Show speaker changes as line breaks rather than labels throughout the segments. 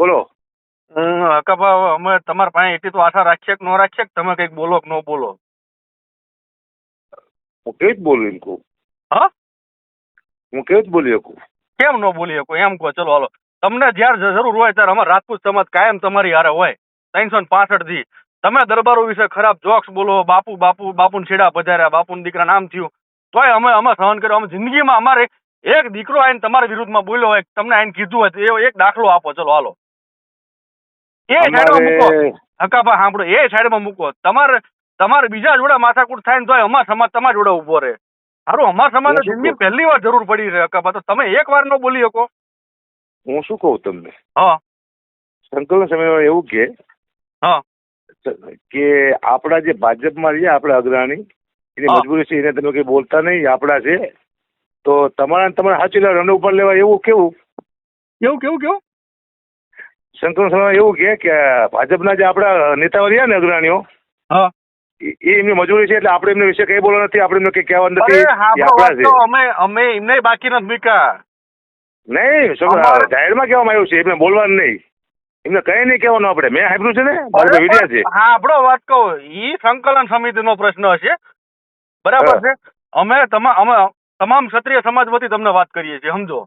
બોલો.
હું હકાભા અમે તમારા પાસે એટલી તો આશા રાખીએ કે ન રાખીએ કે તમે કંઈક બોલો કે ન બોલો?
હું કેવી જ બોલું એમ કહું
હા?
હું કેવી જ બોલી શકું?
કેમ ન બોલી શકું? એમ કહો ચલો હાલો. તમને જ્યારે જરૂર હોય ત્યારે અમારા રાજપૂત સમાજ કાયમ તમારી હારે હોય. ત્રણસો ને પાસઠથી તમે દરબારો વિશે ખરાબ જોક્સ બોલો બાપુ બાપુ બાપુને છેડા પધાર્યા બાપુને દીકરા નામ થયું. તોય અમે અમે સહન કર્યો. અમે જિંદગીમાં અમારે એક દીકરો આવીને તમારા વિરુદ્ધમાં બોલ્યો હોય તમને આઈને કીધું હોય એવો એ એક દાખલો આપો. ચલો હાલો. એ સાઈડમાં મૂકો. હકાભા સાંભળો. એ સાઈડમાં મૂકો. તમારે તમારે બીજા જોડે માથાકૂટ થાય ને તો અમાર સમાજ તમારા જોડે ઊભો રહે. સારું અમાર
સમાજ
જિંદગી પહેલી વાર જરૂર પડી છે હકાભા. તો તમે એક વાર ન બોલી શકો.
હું શું કહું તમને?
હા.
સંકલન સમયમાં એવું કે
હા.
કે આપણા જે ભાજપમાં રહ્યા આપણા અગ્રણી એની મજબૂરી છે એને તમે કઈ બોલતા નહીં આપણા છે. તો તમારા તમારા તમારે સાચી રન ઉપર લેવા એવું કેવું?
કેવું કેવું કેવું?
સંકલન શર્મા એવું કે કે ભાજપના જે આપણા નેતાઓ રહ્યા ને અગ્રણીઓ
હા.
એ એમની મજૂરી છે એટલે આપણે એમને વિશે કઈ બોલવા નથી આપણે એમને કઈ કહેવા નથી
અમે અમે એમને બાકી નથી મૂક્યા.
નહીં શું જાહેરમાં કહેવામાં આવ્યું છે એમને બોલવાનું નહીં. એમને કઈ નહીં કહેવાનું આપણે. મેં સાંભળ્યું છે ને મારે
વિડિયા
વીડિયો છે.
હા આપણો વાત કહો એ સંકલન સમિતિનો પ્રશ્ન હશે. બરાબર છે? અમે તમામ અમે તમામ ક્ષત્રિય સમાજ વતી તમને વાત કરીએ છીએ સમજો.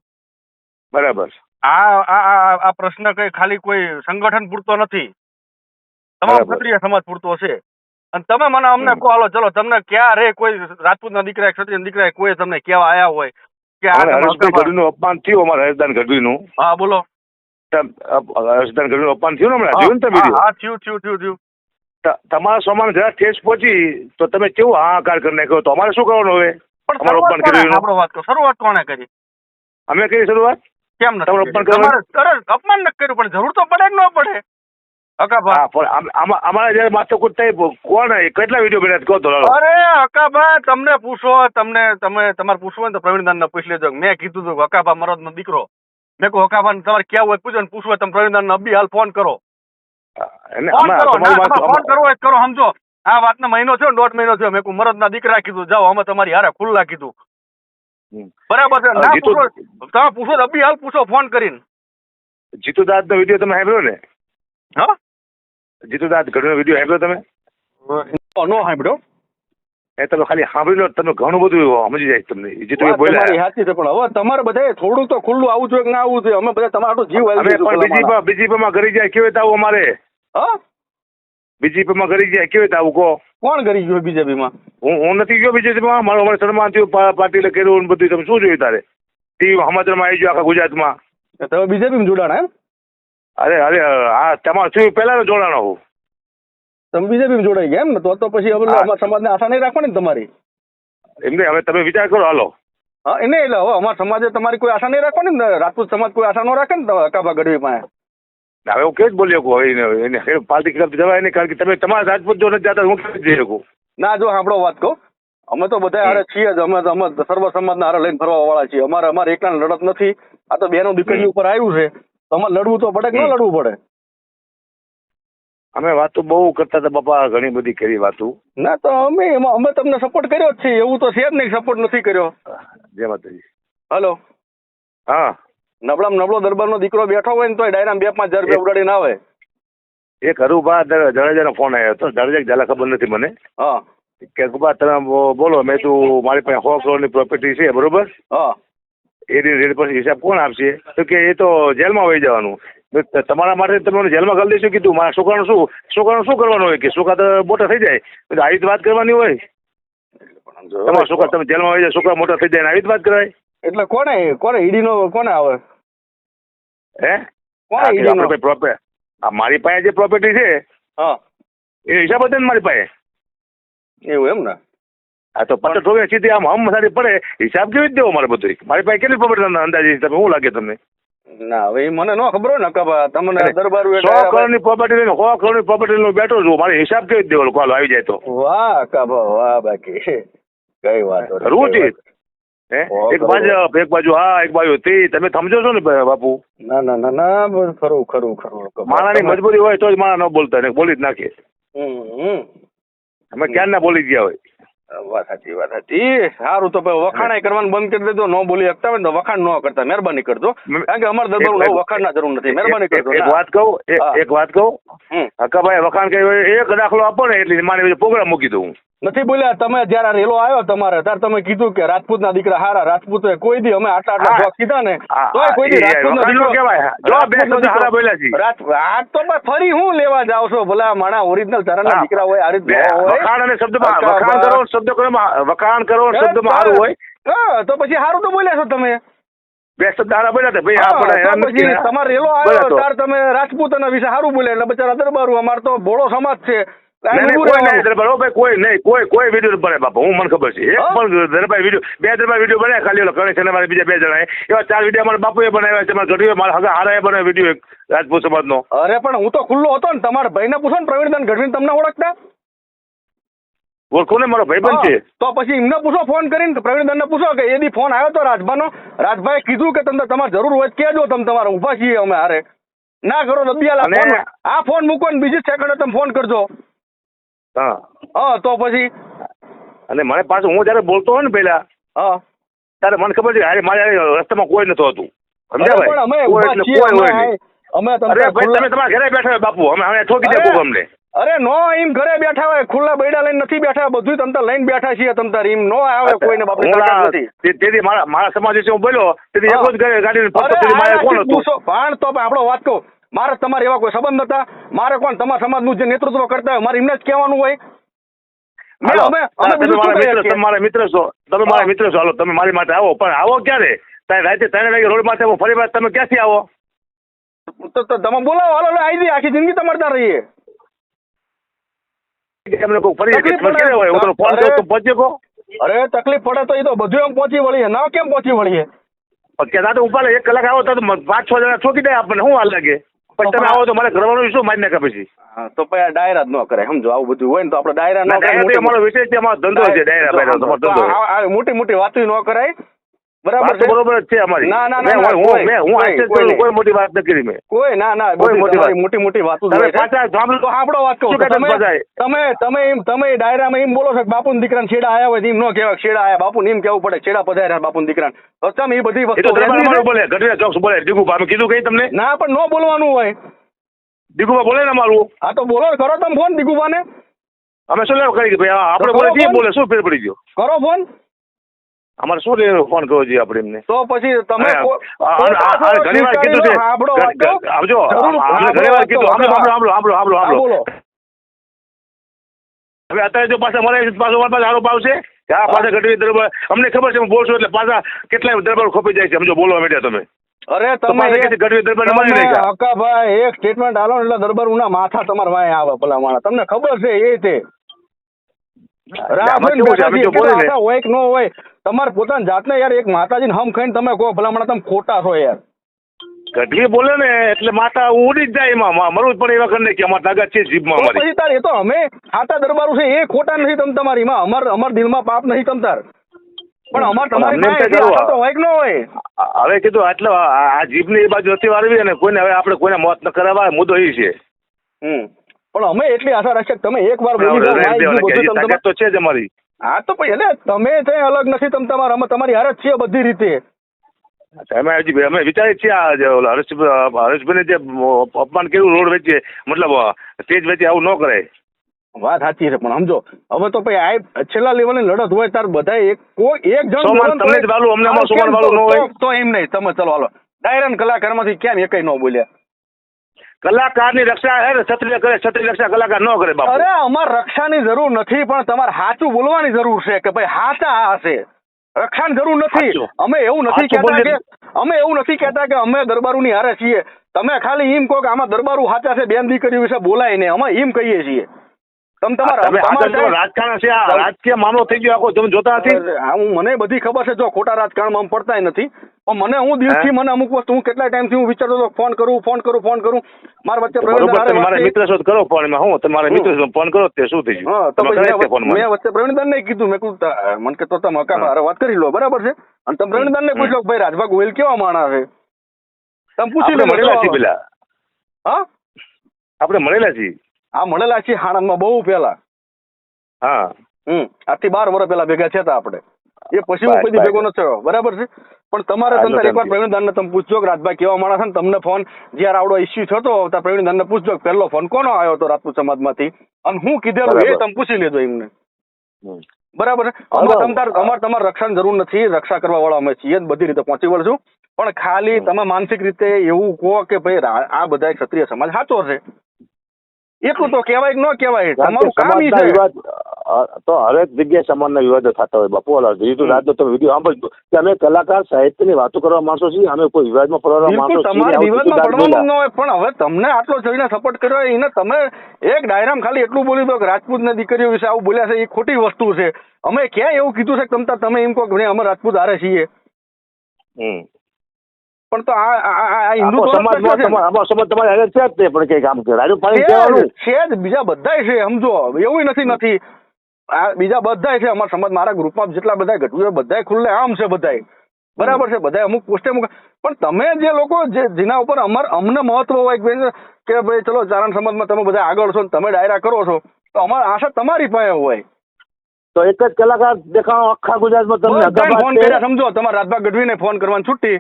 બરાબર.
આ આ આ આ પ્રશ્ન કઈ ખાલી કોઈ સંગઠન પૂરતો નથી. તમામ. ક્ષત્રિય સમાજ પૂરતો છે. અને તમે મને અમને કહો હાલો ચલો તમને ક્યારે કોઈ રાજપૂતના દીકરા ક્ષત્રિય દીકરા કોઈ તમને કહેવા આયા હોય કે આ
અપમાન થયું અમારે ગઢવી ગઢવીનું.
હા બોલો.
હર્ષદાન ગઢવીનું અપમાન થયું ને હમણાં?
થયું
જોયું ને તમે
હા, થયું થયું થયું થયું.
તમારા સોમાં જરા ઠેસ પહોંચી તો તમે કેવું હાહાકાર કરી નાખ્યો? તો અમારે શું કરવાનું હવે? અમારું અપમાન કર્યું?
આપણો વાત કરો. શરૂઆત કોણે કરી?
અમે કરી શરૂઆત?
કેમ નથી
અપમાન
નથી કર્યું પણ જરૂર તો પડે કે ન પડે? તમને પૂછો તમને તમે તમારે પૂછવું ને તો પ્રવીણદાન પૂછી લેજો. મેં કીધું હતું હકાભા મરદનો દીકરો. મેં કહું હકાભા તમારે ક્યાં હોય? પૂછો ને પૂછવું તમે પ્રવીણદાન અબી હાલ ફોન કરો. ફોન કરો ના, કરો સમજો. આ વાતનો મહિનો થયો ને દોઢ મહિનો થયો. મેં મરદ ના દીકરા કીધું. જાઓ અમે તમારી હારે ખુલ્લા કીધું. બરાબર છે. ના પૂછો. તમે પૂછો રબી હાલ પૂછો ફોન કરીને.
જીતુ દાદનો વીડિયો તમે સાંભળ્યો ને?
હા?
જીતુ દાદ નો વીડિયો સાંભળ્યો તમે?
નો સાંભળ્યો.
એ તમે ખાલી સાંભળી લો તમે ઘણું બધું સમજી જાય તમને. જીતુ બોલ્યા
સાચી છે પણ હવે તમારે બધા થોડું તો ખુલ્લું આવું જોઈએ ના આવું જોઈએ? અમે બધા તમારો જીવ
અમે બીજી બીજીપી માં કરી જાય કેવી આવું અમારે?
હા?
બીજીપીમાં ઘરી જાય કેવી રીતે આવું કહો?
કોણ કરી ગયો બીજેપીમાં?
હું હું નથી ગયો બીજેપીમાં. મારું અમારે સન્માન થયું પા- પાટીલે કર્યું ને બધું. તમે શું જોયું તારે? ટીવી સમાચારમાં આવી ગયો આખા ગુજરાતમાં.
તમે બીજેપીમાં જોડાણા એમ?
અરે અરે હા તમારે શું પહેલાં જોડાણો હું?
તમે બીજેપીમાં જોડાઈ ગયા એમ ને? તો તો પછી હવે અમારા સમાજને આશા નહીં રાખવાની ને તમારી?
એમને હવે તમે વિચાર કરો હાલો.
હા એને એટલે હવે અમારા સમાજે તમારી કોઈ આશા નહીં રાખવાની ને? રાજપૂત સમાજ કોઈ આશા ન રાખે ને કાબા ગઢવી પાસે?
હવે હું કેવી બોલી શકું? હવે એને એને પાર્ટી ખિલાફ જવાય નહીં કારણ કે તમે તમારા રાજપૂત જો નથી જતા હું કેવી જઈ શકું?
ના જો સાંભળો વાત કહું. અમે તો બધા હારે છીએ જ. અમે અમે સર્વ સમાજના હારે લઈને ફરવા વાળા છીએ. અમારે અમારે એકલા લડત નથી. આ તો બેનો દીકરી ઉપર આવ્યું છે. તમારે લડવું તો પડે કે ન લડવું પડે?
અમે વાતો બહુ કરતા હતા બાપા ઘણી બધી કરી વાતો.
ના તો અમે અમે તમને સપોર્ટ કર્યો જ છે. એવું તો છે જ નહીં સપોર્ટ નથી કર્યો.
જય માતાજી.
હલો
હા.
નબળામાં નબળો દરબારનો દીકરો બેઠો હોય ને તોય ડાયરામ બે પાંચ હજાર રૂપિયા ઉડાડીને આવે.
એક હરુભા જડેજાનો ફોન આવ્યો હતો. જાડેજા જલા ખબર નથી મને.
હા.
કે ગુબા તમે બોલો મેં તું મારી પાસે સો કરોડની પ્રોપર્ટી છે બરોબર?
હા.
એની રેટ પર હિસાબ કોણ આપશે? તો કે એ તો જેલમાં વહી જવાનું. તમારા માટે તમે જેલમાં કરી દઈશું કીધું. મારા છોકરાનું શું છોકરાનું શું કરવાનું હોય કે છોકરા તો મોટા થઈ જાય? આવી જ વાત કરવાની હોય? તમારા છોકરા તમે જેલમાં વહી જાય છોકરા મોટા થઈ જાય ને આવી જ વાત કરાય?
એટલે કોને કોને ઈડીનો કોને આવે?
હે? આપણે પ્રોપર આ મારી પાસે જે પ્રોપર્ટી છે
હા.
એ હિસાબ હતો ને મારી પાસે.
એવું એમ ને?
હા તો પચાસ ઠોકે સીધી આમ હમ સારી પડે હિસાબ કેવી રીતે દેવો મારે બધું? મારી પાસે કેટલી પ્રોપર્ટી અંદાજે તમે શું લાગે તમને?
ના હવે એ મને ન ખબર હોય ને કબા તમને દરબાર
સો કરોડની પ્રોપર્ટી લઈને સો કરોડની પ્રોપર્ટી લઈને બેઠો છું મારે હિસાબ કેવી દેવો કોલ આવી જાય તો.
વાહ કબા વાહ બાકી. કઈ વાત
રૂચિત હે? એક બાજુ એક બાજુ હા એક બાજુ તે તમે સમજો છો ને બાપુ?
ના ના ના ના ખરું ખરું ખરું.
માણાની મજબૂરી હોય તો જ માણા ન બોલતા ને બોલી જ નાખે. અમે ક્યાં ના બોલી ગયા હોય?
વાત સાચી વાત સાચી. સારું તો ભાઈ વખાણાય કરવાનું બંધ કરી દેજો ન બોલી શકતા હોય ને તો વખાણ ન કરતા મહેરબાની કરજો. કારણ કે અમારા દરબાર
વખાણ
ના જરૂર નથી મહેરબાની કરજો.
એક વાત કહું એક- વાત કહું. હકાભાઈ વખાણ કહ્યું હોય એક દાખલો આપો ને એટલે મારી પ્રોગ્રામ મૂકી દઉં હું.
નથી બોલ્યા. તમે જયારે રેલો આવ્યો તમારે ત્યારે તમે કીધું કે રાજપૂતના દીકરા હારા. રાજપૂત કોઈ દી અમે આટલા આટલા જોક કીધા ને તો કોઈ દી
રાજપૂત નો
દીકરો-
કહેવાય. જો આ બે
રાજપૂતનો
શબ્દ હારા
દીકરો-
બોલ્યા છે.
રાજ- આ તો ફરી હું લેવા જાવ છો. ભલા માણા ઓરિજિનલ તારા
ના
દીકરા હોય આ રીત ન
વખાણ અને
શબ્દ
વખાણ કરો શબ્દ કરો વખાણ કરો શબ્દ સારું હોય.
તો પછી સારું તો બોલ્યા છો તમે.
બે શબ્દ હારા બોલ્યા ભાઈ આપણે
પછી તમારે રેલો આવ્યો. ત્યારે તમે રાજપૂત વિશે સારું બોલ્યા. એટલે બચારા દરબારું અમાર તો ભોળો સમાજ છે.
કોઈ નહીં
રહેવાનું.
દરબાર હો ભાઈ કોઈ કોઈ કોઈ વીડિયો બને બાપા હું મને ખબર છે એક પણ દરબાર વીડિયો બે દરબાર વીડિયો બનાવ્યા ખાલી ઓલો ગણેશ અને બીજા બે જણાએ. એવા ચાર વીડિયો અમારા બાપુએ બનાવ્યા છે મારા ગઢવીએ મારા હગા હારાએ બનાવ્યો વીડિયો એક રાજપૂત સમાજનો.
અરે પણ હું તો ખુલ્લો હતો ને તમારા ભાઈને પૂછો ને પ્રવીણદાન ગઢવીને તમને ઓળખતા?
ઓળખો ને મારો ભાઈબંધ છે.
તો પછી એમને પૂછો ફોન કરીને પ્રવીણદાનને પૂછો કે એદી ફોન આવ્યો તો રાજભાનો? રાજભાઈ કીધું કે તમને તમારે જરૂર હોય કહેજો તમે તમારે ઊભા છીએ અમે હારે. ના કરો દબિયાલા ફોન આ ફોન મૂકો ને બીજી સેકન્ડે તમે ફોન કરજો.
હા.
હા તો પછી?
અને મને પાછું હું જયારે બોલતો હોય ને પેલા
હા.
ત્યારે મને ખબર છે અરે મારે રસ્તામાં કોઈ નતું હતું. સમજ્યા
અરે પણ અમે
ભાઈ કોઈ એટલે કોઈ હોય નહીં.
અમે
અરે ભાઈ તમે તમારા ઘરે બેઠા હોય બાપુ અમે અમે ઠોકી
દેવું
અમને
અરે નો એમ ઘરે બેઠા હોય ખુલ્લા બૈડા લઈને નથી બેઠા બધું તમને લઈને બેઠા છીએ તમતાર એમ નો આવે કોઈને
બાપુ
નથી.
તેથી મારા મારા સમાજ વિશે હું બોલ્યો તેથી. એક જ ગાડી- ગાડીને ફરતો મારે કોણ હતું?
પણ તો પણ આપણો વાત કહું. મારે તમારે એવા કોઈ સંબંધ હતા મારે કોણ? તમારા સમાજનું જે નેતૃત્વ કરતા હોય મારે એમને જ કહેવાનું હોય.
મારા મિત્ર છો. તમે મારા મિત્ર છો. હાલો તમે મારી માટે આવો. પણ આવો ક્યારે? તારે રાતે ત્રણ વાગે રોડ માથે ફરી વાર તમે ક્યાંથી આવો?
તો તમે બોલાવો. હાલો આવી જઈએ. આખી જિંદગી તમારે ત્યાં રહીએ. અરે. તકલીફ પડે તો એ તો બધું એમ પહોંચી વળીએ. ના કેમ પહોંચી વળીએ?
ક્યાં ઉપાડે એક કલાક આવો તો તો પાંચ છ જણા ઠોકી દે આપણને. શું હાલ લાગે? પછી તમે આવો તો મારે કરવાનું શું માન્ય કે પછી?
તો પછી આ ડાયરા જ ન કરે સમજો? આવું બધું હોય ને તો આપણે ડાયરા
ના,
કરે
અમારો વિષય છે અમારો ધંધો છે ડાયરા
મોટી મોટી વાતો ન કરાય. બરાબર
વાત
છે?
બરોબર છે અમારી.
ના, ના, ના,
હું મેં હું આશ્ચર્ય કરું, કોઈ. મોટી વાત નથી કરી મેં.
કોઈ ના ના
કોઈ મોટી વાત.
મોટી મોટી વાતો
તમે પાછા સાંભળો
તો વાત કહું
શું
તો
કહેતા
તમે તમે તમે એમ તમે ડાયરામાં એમ બોલો છો કે બાપુના દીકરાને છેડા આયા હોય એમ ન કહેવાય છેડા આયા. બાપુ એમ કેવું પડે છેડા પધાર્યા બાપુ દીકરાને. તો તમે એ બધી વસ્તુ?
બોલે. ગઢડા ચોક્સ બોલે? અમે કીધું કઈ તમને?
ના પણ ન બોલવાનું હોય.
દીગુભા બોલે ને અમારું?
હા તો બોલો કરો તમે ફોન દીકુબાને.
અમે શું લેવા કરી ભાઈ? આપણે બોલે. બોલે શું ફેર પડી ગયો?
કરો ફોન.
અમારે શું લઈને ફોન કરવો જોઈએ આપણે એમને.
તો પછી તમે
ઘણી વાર કીધું છે. આવજો. ઘણી વાર કીધું. સાંભળો સાંભળો સાંભળો સાંભળો સાંભળો હવે અત્યારે જો પાછા મળે પાછો મારા પાસે આરોપ આવશે કે આ પાછા ઘટવી દરબાર. અમને ખબર છે હું બોલશું એટલે પાછા કેટલાય દરબાર ખોપી જાય છે સમજો બોલવા માંડ્યા તમે.
અરે તમે હકાભાઈ એક સ્ટેટમેન્ટ આલો એટલે દરબાર ઉના માથા તમારા વાંહે આવે ભલા માણસ તમને ખબર છે એ તે? હોય કે ન હોય? તમારે પોતાની જાતને યાર એક માતાજીને હમ ખાઈને તમે કહો ભલા માણસ તમે ખોટા છો યાર.
ગઢવી બોલે ને એટલે માતા ઉડી જ જાય એમાં. મરવું પણ એ વખત કરીને કે અમારે તાકાત છે જીભમાં અમારી.
પછી તાર એ તો અમે ખાતા દરબારું છે એ ખોટા નથી તમ તમારી. માં અમાર અમાર દિલમાં પાપ નહીં તમ તાર. પણ અમાર તમારી તો હોય કે ન હોય.
હવે કીધું આટલો આ જીભની એ બાજુ નથી વાળવી અને કોઈને હવે આપણે કોઈને મોત ન કરાવવા મુદ્દો એ છે.
હમ. પણ અમે એટલી આશા રાખીએ તમે એક વાર
આપણે
બોલી
તાકાત તો છે જ અમારી.
હા તો પછી એટલે તમે કઈ અલગ નથી તમે તમારા અમે તમારી હારે જ છીએ બધી રીતે.
અમે હજી અમે વિચારીએ છીએ આ હરેશ હરેશભાઈને જે અપમાન કર્યું રોડ વેચીએ મતલબ સ્ટેજ વચ્ચે આવું ન કરાય.
વાત સાચી છે પણ સમજો હવે તો પછી આ છેલ્લા લેવલની લડત હોય તાર બધા એક કોઈ એક જણ
તમને જ વાલું, અમને આમાં વાલું ન હોય?
તો- તો એમ નહીં તમે ચલો હાલો. ડાયરન કલાકારમાંથી કેમ એકઈ ન બોલ્યા.
કલાકારની રક્ષા હે ને કરે ક્ષત્રિય રક્ષા કલાકાર ન કરે બાપુ.
અરે અમાર રક્ષાની જરૂર નથી પણ તમારે સાચું બોલવાની જરૂર છે કે ભાઈ સાચા આ હશે રક્ષાની જરૂર નથી. અમે એવું નથી કહેતા કે અમે એવું નથી કહેતા કે અમે દરબારુની હારે છીએ. તમે ખાલી એમ કહો કે આમાં દરબારું સાચા છે બેન દીકરી વિશે બોલાય ને અમે એમ કહીએ છીએ. તમે તમારા
રાજકારણ છે આ રાજકીય મામલો થઈ ગયો આખો તમે જોતા નથી?
હું મને બધી ખબર છે જો ખોટા રાજકારણમાં પડતા નથી. પણ મને હું દિલથી મને અમુક વસ્તુ હું કેટલા ટાઈમથી હું વિચારતો હતો ફોન કરું ફોન કરું ફોન કરું. મારા વચ્ચે પ્રવીણ
મારા મિત્ર શોધ કરો ફોન એમાં હું તમારા મિત્ર ફોન કરો તે શું થઈ ગયું?
મેં વચ્ચે- પ્રવીણદાન ને કીધું મેં કીધું મને કે તો તમે હકા
હા.
વાત કરી લો બરાબર છે? અને તમે પ્રવીણદાન ને પૂછો ભાઈ રાજભા ગોયલ કેવા માણસ છે? તમે પૂછી લો
મળેલા છીએ પેલા.
હા?
આપણે મળેલા છીએ.
આ મળેલા છીએ હાણંદમાં બહુ પહેલા.
હા.
હમ આજથી બાર વર્ષ પહેલા ભેગા થયા આપણે. એ પછી હું કોઈ ભેગો નથી થયો. બરાબર છે? પણ તમારે
જો
એકવાર
સમજી.
પ્રવીણ તમે પૂછજો કે રાજભાઈ કેવા માણસ ને તમને ફોન જયારે આવડો ઇસ્યુ થતો ત્યારે પ્રવીણ દાનને પૂછજો પહેલો ફોન કોનો આવ્યો હતો રાજપૂત સમાજમાંથી? અને હું કીધેલું એ તમે પૂછી લેજો એમને. બરાબર અમારે તમારે રક્ષણ જરૂર નથી રક્ષા કરવા વાળા અમે છીએ બધી રીતે પહોંચી વળશું. પણ ખાલી. તમે માનસિક રીતે એવું કહો કે ભાઈ આ બધા ક્ષત્રિય સમાજ સાચો છે. એટલું તો કહેવાય કે ન કહેવાય. તમારું કામ ઈ છે.
વિવાદ તો હરેક જગ્યાએ સમાજના વિવાદ થતા હોય. બાપુ ઓલા જીતુ. રાત તમે વીડિયો સાંભળજો કે અમે કલાકાર સાહિત્યની વાતો કરવા માણસો છીએ અમે કોઈ વિવાદમાં પડવા માણસો છીએ
તમારે વિવાદમાં પડવાનું ન હોય પણ હવે તમને આટલો જઈને સપોર્ટ કર્યો હોય એને તમે એક ડાયરામ ખાલી એટલું બોલી દો કે રાજપૂતની દીકરીઓ વિશે આવું બોલ્યા છે એ ખોટી વસ્તુ છે. અમે ક્યાં એવું કીધું છે કે તમતા તમે એમ કહો કે અમે રાજપૂત હારે છીએ.
હમ.
પણ તો આ હિન્દુ
સમાજ તમારે હારે છે જ તે પણ કઈ કામ કરે રાજુ કહેવાનું.
છે જ બીજા બધાય છે સમજો. એવું નથી નથી. આ બીજા બધાય છે અમારા સમાજ મારા ગ્રુપમાં જેટલા બધા ઘટવું બધાય ખુલ્લે આમ છે બધાય. બરાબર છે બધા અમુક પોસ્ટે અમુક. પણ તમે જે લોકો જે જેના ઉપર અમાર અમને મહત્વ હોય કે ભાઈ ચલો ચારણ સમાજમાં તમે બધા આગળ છો ને તમે ડાયરા કરો છો તો અમારી આશા તમારી પાસે હોય.
તો એક જ કલાકાર દેખાણો આખા ગુજરાતમાં તમને
ફોન કર્યા સમજો. તમારા રાજભા ગઢવીને ફોન કરવાની છૂટી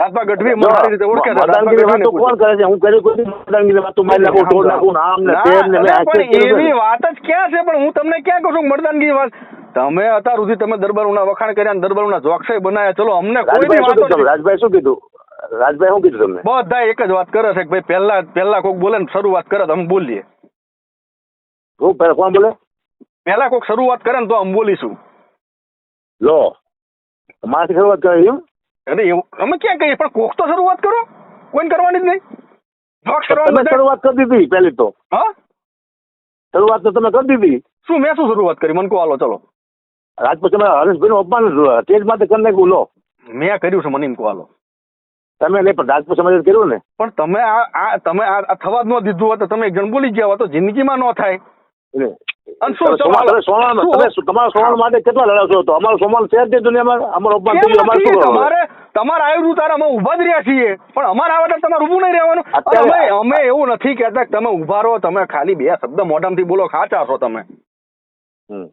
રાજભા ગઢવી મારી રીતે ઓળખે છે રાજભા
મદાનગીરી કોણ કરે છે? હું કરી કોઈ દી વાત? તો મારી નાખું તોડ નાખું આમ ને તેમ ને
પણ એવી વાત જ ક્યાં છે? પણ હું તમને ક્યાં કહું છું મરદાનગી વાત? તમે અત્યાર સુધી તમે દરબારોના વખાણ કર્યા ને દરબારોના જોક્ષય બનાયા. ચલો અમને કોઈ બી
રાજભાઈ શું કીધું રાજભાઈ શું કીધું? રાજભાઈ શું કીધું તમને?
બધા એક જ વાત કરે છે કે ભાઈ પહેલા પહેલા કોક બોલે ને શરૂઆત કરે તો અમે બોલીએ.
હું પહેલા કોણ બોલે?
પહેલા કોક શરૂઆત કરે ને તો અમે બોલીશું.
લો મારાથી શરૂઆત કરે એમ
અરે એવું અમે ક્યાં કહીએ? પણ કોક તો શરૂઆત કરો. કોઈને કરવાની જ નહીં. કરવાની
શરૂઆત કરી દીધી પહેલી તો.
હા?
શરૂઆત તો તમે કરી દીધી.
શું મેં શું શરૂઆત કરી? મને કહો હાલો ચલો.
રાજપૂત તમે હરેશભાઈ નું અપમાન તેજ માટે કરી નાખ્યું લો.
મેં કર્યું છે મને એમ કહો હાલો.
તમે નહીં પણ રાજપૂત સમાજે કર્યું ને.
પણ તમે આ આ તમે આ આ થવા જ ન દીધું હોત તમે એક જણ બોલી ગયા હોત તો જિંદગીમાં ન થાય.
તમારા
આવ્યું તારે અમે ઊભા જ રહ્યા છીએ. પણ અમારા આવે તમારે ઊભું નહીં રહેવાનું. અમે અમે એવું નથી કહેતા કે તમે ઊભા રહો તમે ખાલી બે શબ્દ મોઢામાંથી બોલો ખાચા છો તમે.
હમ.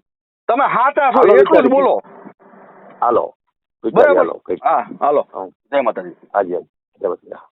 તમે હાચા છો એટલું જ બોલો.
હાલો
બરાબર? હા હાલો. જય માતાજી.
હાજી હાજી. જય માતાજી.